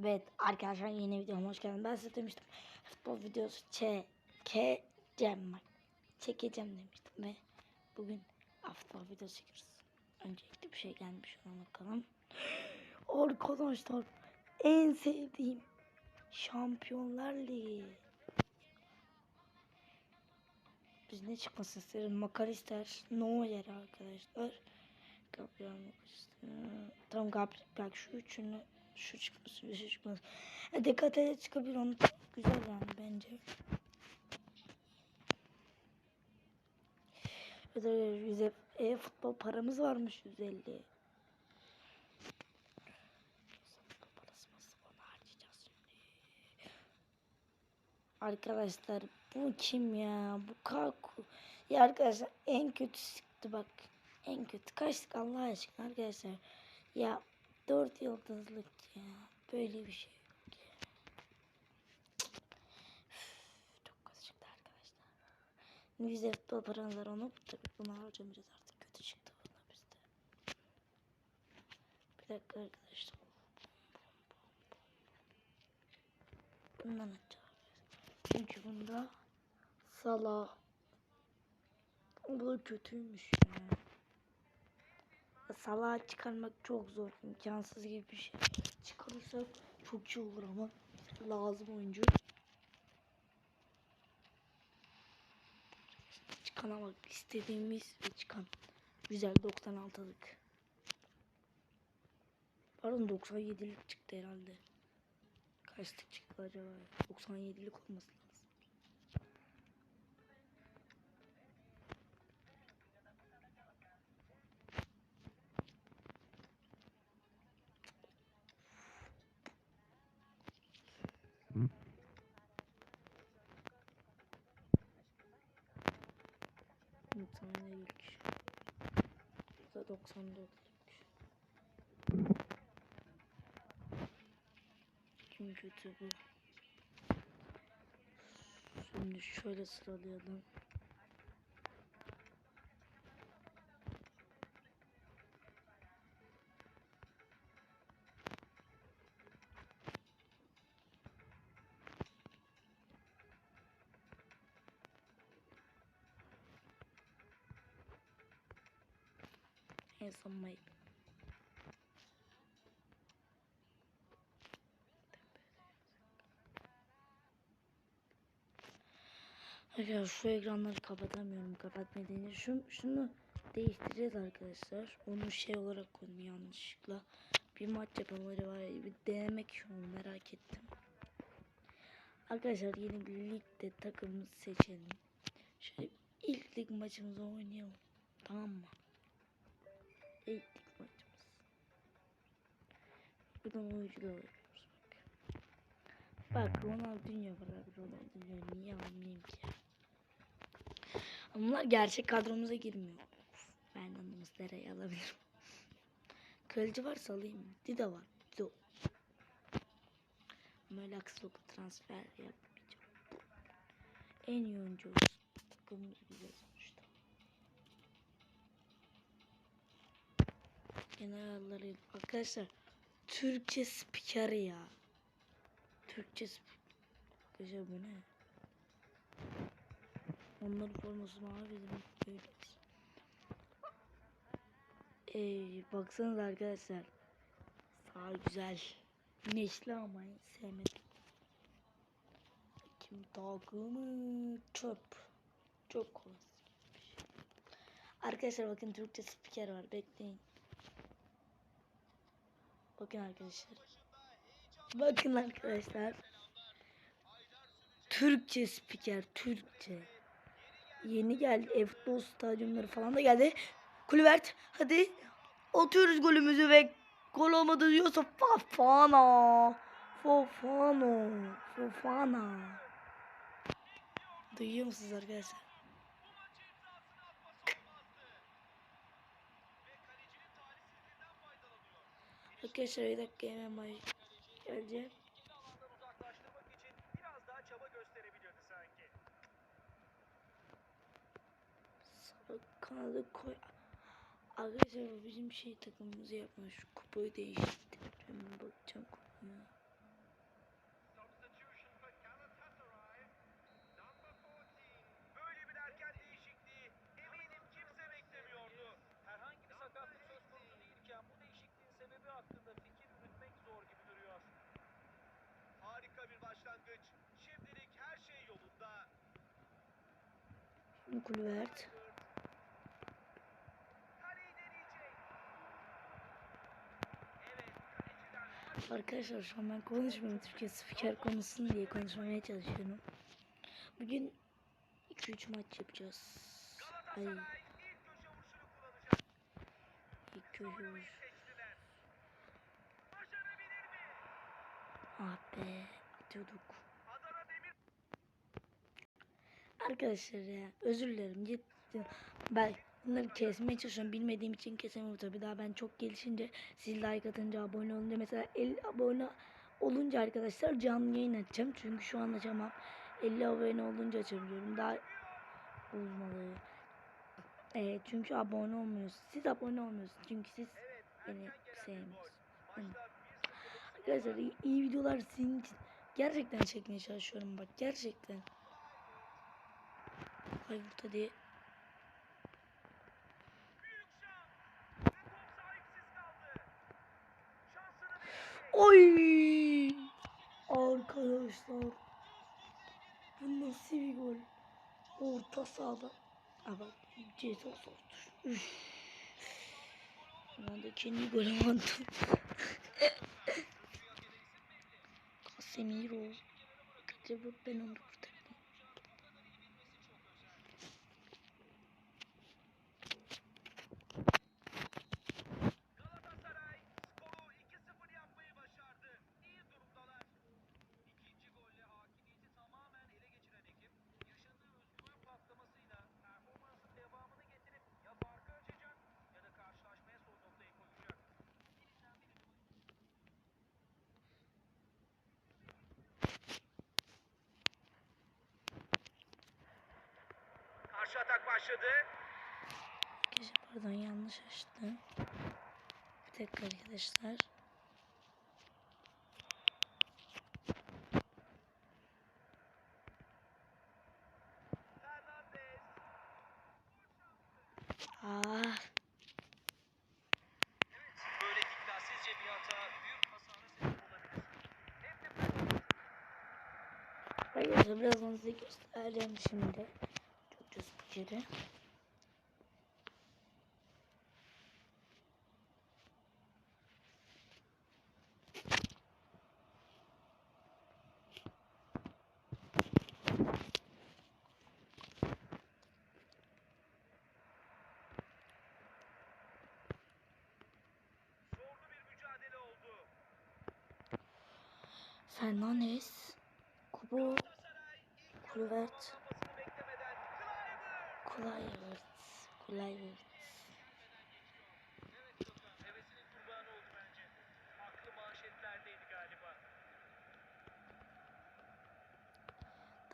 Evet arkadaşlar yeni videoma hoş geldiniz. Ben size demiştim futbol videosu çekeceğim bak. Çekeceğim demiştim ve bugün futbol videosu çekiyoruz. Öncelikle bir şey gelmiş ona bakalım. Arkadaşlar en sevdiğim Şampiyonlar Ligi. Biz ne çıkmasını isterim? Makalister, Neuer arkadaşlar. Gabriel. Tamam Gabriel bak şu üçünü şu çıkmasın, şu çıkmasın. E, dikkat edin çıkabilir onu. Güzel yani bence. Bir bize e, futbol paramız varmış 150. Parası nasıl onu harcayacağız şimdi. Arkadaşlar bu kim ya? Bu Kaku. Ya arkadaşlar en kötü çıktı bak. En kötü. Kaçtık Allah aşkına arkadaşlar. Ya 4 yıldızlık ya. Böyle bir şey yok ya. Çok kötü çıktı arkadaşlar. Bize futbol paranız var onu tabii bunu harcamayacağız artık. Kötü çıktı buna bizde. Bir dakika arkadaşlar. Bundan açacağız. Çünkü bunda Salah. Bu kötüymüş ya. Salah'ı çıkarmak çok zor. imkansız gibi bir şey. Çıkarırsak çok iyi olur ama lazım oyuncu. Çıkana bak istediğimiz ve çıkan. Güzel 96'lık. Pardon 97'lik çıktı herhalde. Kaçlık çıktı acaba? 97'lik olması %94'lük. Kim kötü bu? Şimdi şöyle sıralayalım. Mike. Arkadaşlar şu ekranları kapatamıyorum. Kapatmadığını şu, şunu değiştireceğiz arkadaşlar. Onu şey olarak koydum yanlışlıkla. Bir maç yapamaları var. Bir denemek şu an merak ettim. Arkadaşlar yeni bir ligde takımımızı seçelim. Şöyle ilk lig maçımızı oynayalım. Tamam mı? İlk maçımız. Buradan oyuncular oynuyoruz bak. Bak Ronaldinho var abi Ronaldinho niye almayayım ki ya? Bunlar gerçek kadromuza girmiyor. Fernando Muslera'yı alabilirim. Kaleci varsa alayım. Dida var. Dido. Aksılıklı transfer yapmayacağım. En iyi oyuncu. Takımımız güzel Generalları arkadaşlar Türkçe spiker ya. Türkçe spiker. Bu ne? Onların forması mavi bizim böyle. Ee, baksanıza arkadaşlar. Sağ güzel. Güneşli ama sevmedim. Kim takımı çöp. Çok şey. Arkadaşlar bakın Türkçe spiker var. Bekleyin. Bakın arkadaşlar. Bakın arkadaşlar. Türkçe spiker. Türkçe. Yeni geldi. E-futbol stadyumları falan da geldi. Kulübert hadi. Atıyoruz golümüzü ve gol olmadı diyorsa Fofana. Fofana. Fofana. Duyuyor musunuz arkadaşlar? Arkadaşlar bir dakika hemen bay geleceğim. kanadı koy. Arkadaşlar bizim şey takımımızı yapmış. Kupayı değiştirdim. Bakacağım kupaya. Kaleciden Arkadaşlar şu an ben konuşmuyorum. Türkiye spiker konuşsun diye konuşmamaya çalışıyorum. Bugün 2-3 maç yapacağız. Ay ilk köşe vuruş. Ah be atıyorduk. Adana Demir Arkadaşlar ya özür dilerim. Cidden ben bunları kesmeye çalışıyorum. Bilmediğim için kesemiyorum tabii. Daha ben çok gelişince siz like atınca abone olunca mesela 50 abone olunca arkadaşlar canlı yayın açacağım. Çünkü şu an açamam. 50 abone olunca açabiliyorum. Daha olmalı. Ee, çünkü abone olmuyorsunuz. Siz abone olmuyorsunuz. Çünkü siz evet beni sevmiyorsunuz. gol. Hı. Maçta 1-0'lık skor Arkadaşlar iyi, iyi videolar sizin için gerçekten çekmeye çalışıyorum bak gerçekten. Ay burada diye. Büyük şans. Ve top sahipsiz kaldı. Şansını deneyecek. Oy! Arkadaşlar. Bu nasıl bir gol? Orta sahada. Ama ceza soktu. Ben de kendi golümü attım. Casemiro. Bu ben onu Karşı atak başladı. Gece pardon yanlış açtım. Bir dakika arkadaşlar. Ah. Arkadaşlar birazdan size göstereceğim şimdi. Çok spikeri.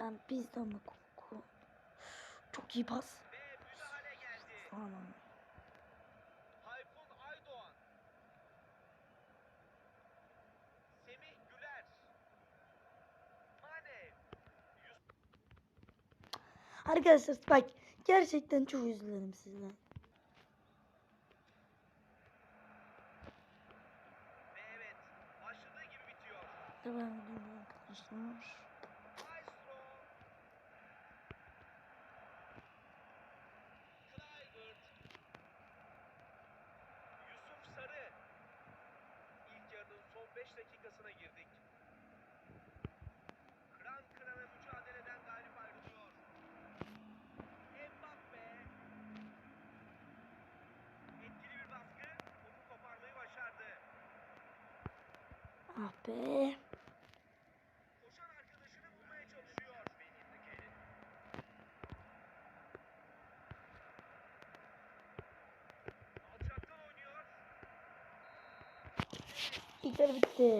Ben bizden mi koku? Çok iyi pas. Tamam. Tayfun Aydoğan. Semih Güler. Mane. Arkadaşlar bak gerçekten çok üzülürüm sizden. Devam ediyorum arkadaşlar. 25 dakikasına girdik. Kıran kırana mücadeleden galip ayrılıyor. Mbappe etkili bir baskı topu koparmayı başardı. Ah be. Yarı bitti.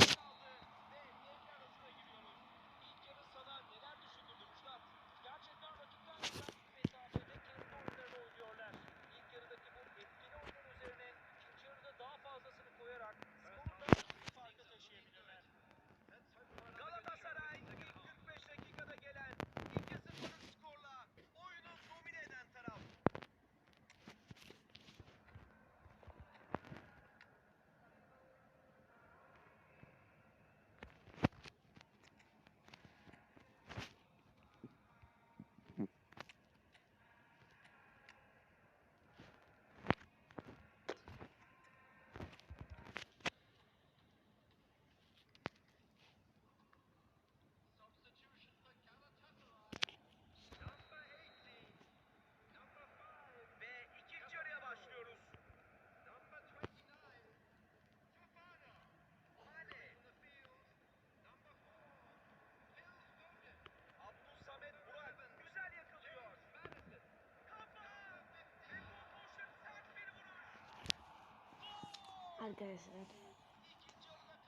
Arkadaşlar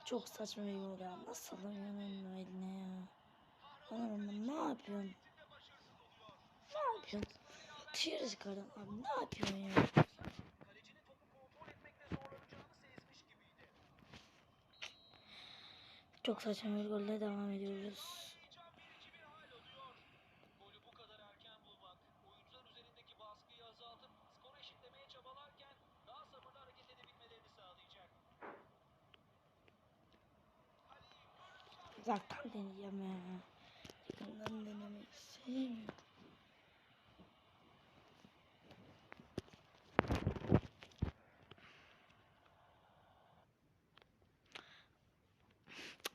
çok saçma bir gol ya. Nasıl alamıyorsun eline ya? Anam ne yapıyorsun? Ne yapıyorsun? Dışarı çıkardın abi ne yapıyorsun ya? Çok saçma bir golle devam ediyoruz. Deneyeceğim ya. Yakından denemeyi sevmiyorum.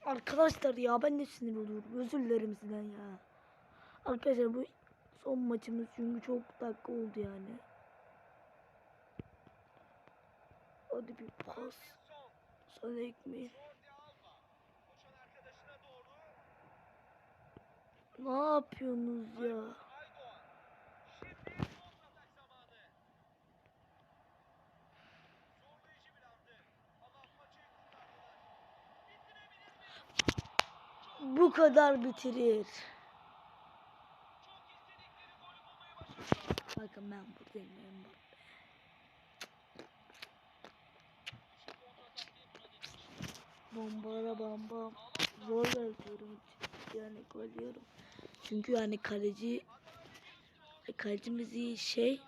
Arkadaşlar ya ben de sinir oluyorum. Özür dilerim sizden ya. Arkadaşlar bu son maçımız çünkü çok dakika oldu yani. Hadi bir pas. Sana ekmeği. Jordi Alba. Koşan arkadaşına doğru Ne yapıyorsunuz ya? Aydoğan. Şimdi kontratak zamanı. Zorlayıcı bir andı. Ama maçı kurtardılar. Bitirebilir mi? Bu kadar bitirir. Bakın ben buradayım. Ben bak. Bombara bam bam. Zor yazıyorum. Yani koyuyorum. Çünkü yani kaleci kalecimiz iyi şey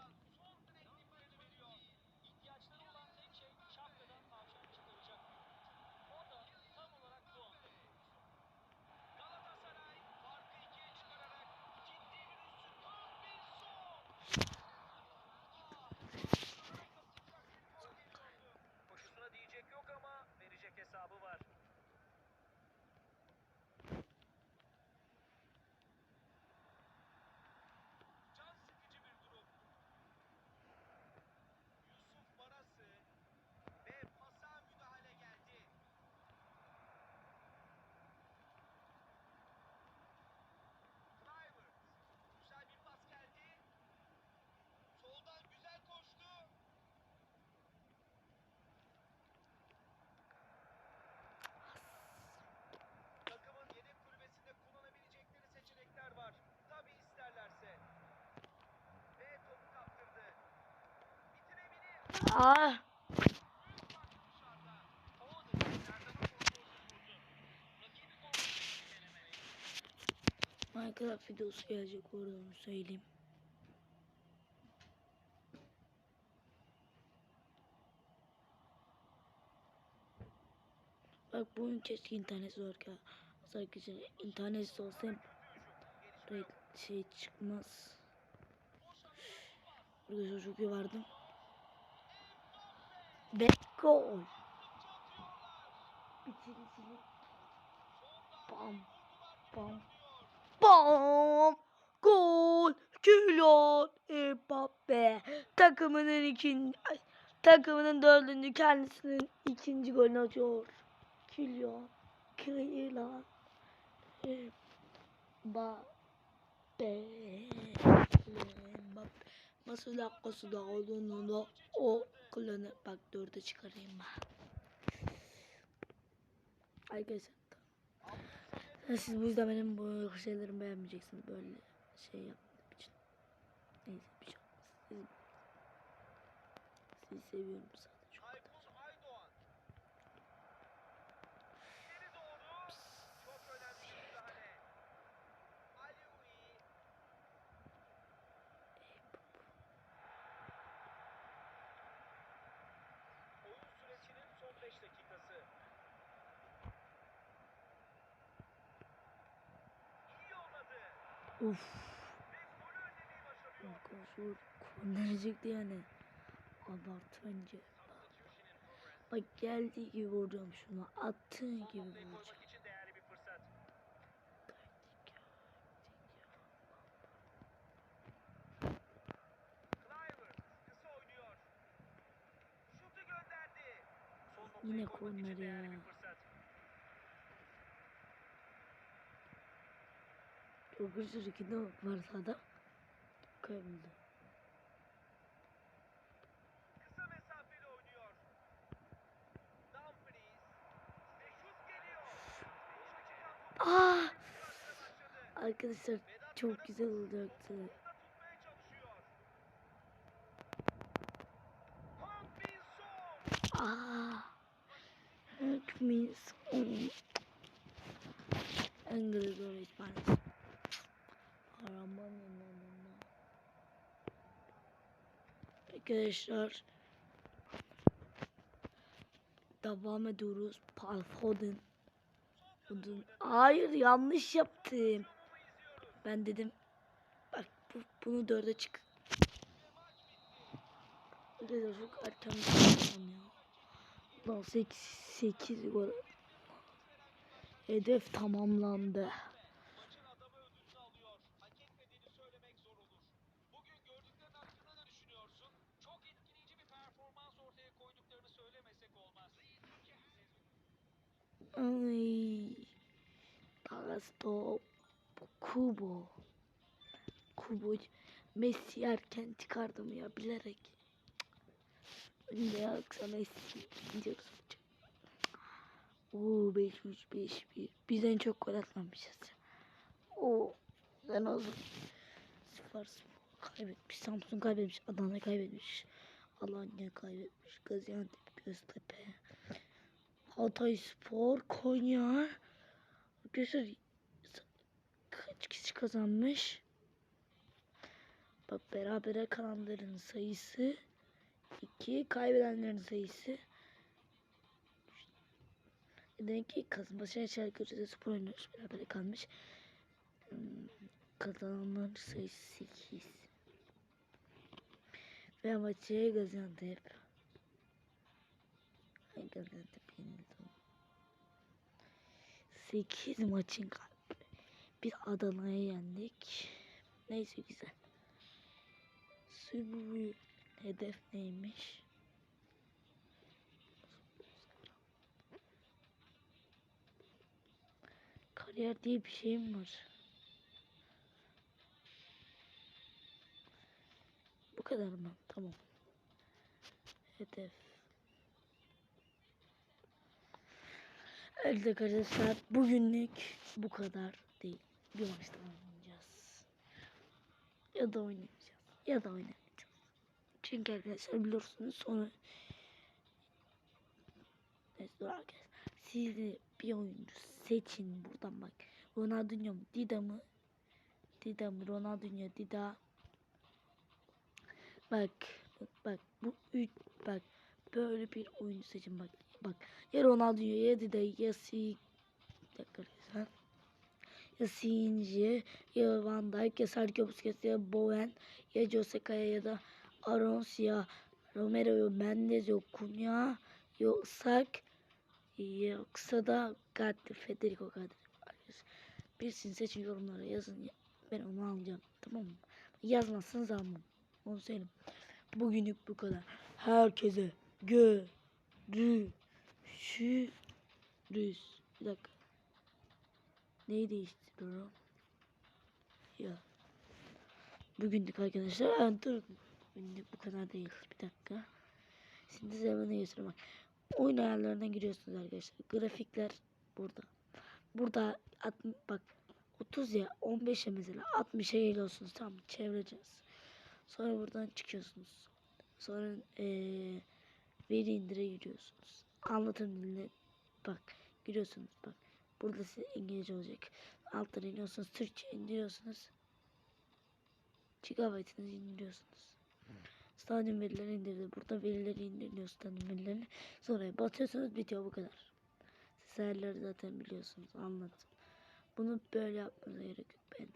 denemeli. Minecraft videosu gelecek orada onu söyleyeyim. Bak bu oyun keşke internet zor ya. Arkadaşlar internet olsa şey çıkmaz. Arkadaşlar çok iyi vardım. Ve gol. Bitiricili. Bam. Bam. Bam. Gol. Kylian Mbappe. Takımının ikinci takımının dördüncü kendisinin ikinci golünü atıyor. Kylian. Kylian Mbappe. Mbappe. Nasıl dakikası da olduğunu da o kullanı bak dörde çıkarayım ben. Arkadaşlar ya siz bu yüzden benim bu şeylerimi beğenmeyeceksiniz böyle şey yaptığım için. Neyse bir şey olmaz. Sizi, seviyorum sadece. o kadar. Aykut Aydoğan. İleri doğru. Çok önemli bir müdahale. Alioui. Oyun süresinin son 5 dakikası. İyi yolladı. Uf. Arkadaşlar kornerecekti yani. Abartı bence. Bak geldiği gibi vuracağım şuna. Attığın gibi vuracağım. koymak için değerli bir sürü kitap varsa da kayboldu. Aa! Arkadaşlar çok güzel olacaktı. Aa! Hükmüz. Engel Arkadaşlar devam ediyoruz. Paul Foden. Foden. Hayır yanlış yaptım. Ben dedim bak bu, bunu dörde çık. Arkadaşlar çok erken bir ya. Lan 8, 8 gol. Hedef tamamlandı. Ay. Tagasto. Kubo. Kubo. Messi erken çıkardım ya bilerek. Önde yoksa Messi gidiyoruz. Oo 5-3 5-1. Biz en çok gol atmamışız. Oo ben o sıfır kaybetmiş. Samsun kaybetmiş. Adana kaybetmiş. Alanya kaybetmiş. Gaziantep, Göztepe. Hatay Spor, Konya. Arkadaşlar kaç kişi kazanmış? Bak berabere kalanların sayısı 2, kaybedenlerin sayısı Demek ki Kasımpaşa Çaykur Rizespor oynuyoruz. Berabere kalmış. Kazananların sayısı 8. Fenerbahçe Gaziantep. Ay Gaziantep yenildi. 8 maçın kalbi. Biz Adana'ya yendik. Neyse güzel. Sürü hedef neymiş? Kariyer diye bir şey mi var? Bu kadar mı? Tamam. Hedef. Evet arkadaşlar bugünlük bu kadar değil. Bir maç daha oynayacağız. Ya da oynamayacağız. Ya da oynamayacağız. Çünkü arkadaşlar biliyorsunuz sonra Neyse dur arkadaşlar. Siz de bir oyuncu seçin buradan bak. Ronaldinho mu? Dida mı? Dida mı? Ronaldinho, Dida. Bak, bak, bak. Bu üç, bak. Böyle bir oyuncu seçin bak. Bak. Ya Ronaldinho ya Dida ya Si. Dakika. Ya Sinji ya Van Dijk ya Sergio Busquets ya Bowen ya Jose Kaya ya da Arons ya Romero ya Mendes ya Cunha ya Isak Yoksa da Gatti, Federico Gatti. Birisini seçin yorumlara yazın. Ben onu alacağım. Tamam mı? Yazmazsanız almam. Onu söyleyeyim. Bugünlük bu kadar. Herkese görüşürüz. Bir dakika. Neyi değiştiriyorum? Ya. Bugünlük arkadaşlar. Ha, dur. Bugünlük bu kadar değil. Bir dakika. Şimdi size bana göstereyim. Oyun ayarlarına giriyorsunuz arkadaşlar. Grafikler burada. Burada at, bak 30 ya 15'e mesela 60'a geliyorsunuz mı? çevireceğiz. Sonra buradan çıkıyorsunuz. Sonra eee veri indire giriyorsunuz. Anlatım diline bak giriyorsunuz bak. Burada size İngilizce olacak. Alttan iniyorsunuz. Türkçe indiriyorsunuz. Gigabyte'ınızı indiriyorsunuz. Stadyum verileri indirdi. Burada verileri indiriyor stadyum verilerini. Sonra batıyorsunuz bitiyor bu kadar. Siz zaten biliyorsunuz anlattım. Bunu böyle yapmanıza gerek yok. Ben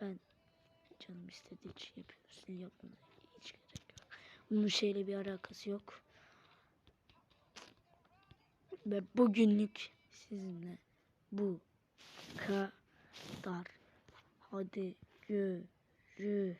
ben canım istediği için yapıyorum. Sizin yapmanıza hiç gerek yok. Bunun şeyle bir alakası yok. Ve bugünlük sizinle bu kadar. Hadi görüşürüz.